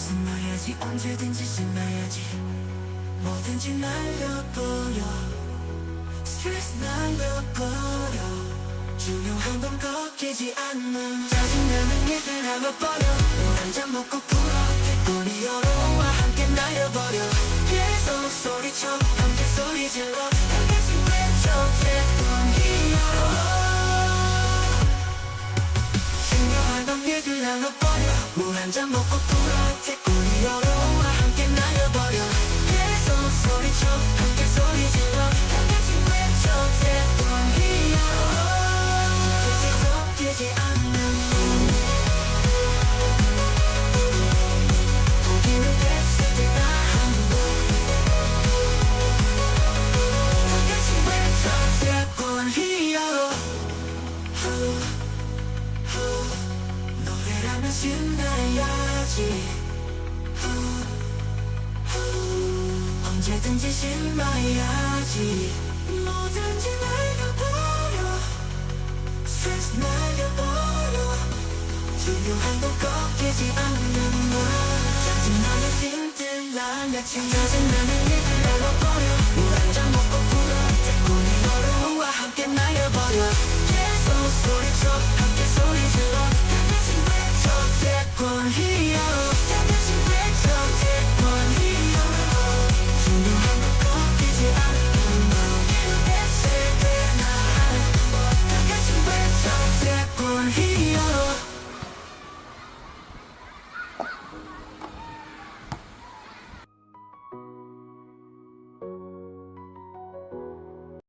신나야지 언제든지 신나야지. 뭐든지 날려버려. 스트레스 날려버려. 중요한 건 꺾이지 않는 짜증나는 일들 날려버려. 물한잔 먹고 불어 태권이 여러와 함께 날려버려. 계속 소리쳐 함께 소리 질러 건 일들 날려버려. 물한잔 먹고 불어 태권이 여러와 함께 날려버려. 계속 소리쳐 함께 소리 질러. 다 같이 외쳐 태권이 여러 꺾이지 않는 포기는 됐을 때나 한번 다 같이 외쳐 태권이 여러 신나야지. 언제든지 신나야지. 뭐든지 날려버려. 스트레스 날려버려. 중요한 건 꺾이지 않는 말 짜증나는 힘들 날려치 짜증나는 일들 날려버려. 물한잔 먹고 불어 태권이 너와 함께 날려버려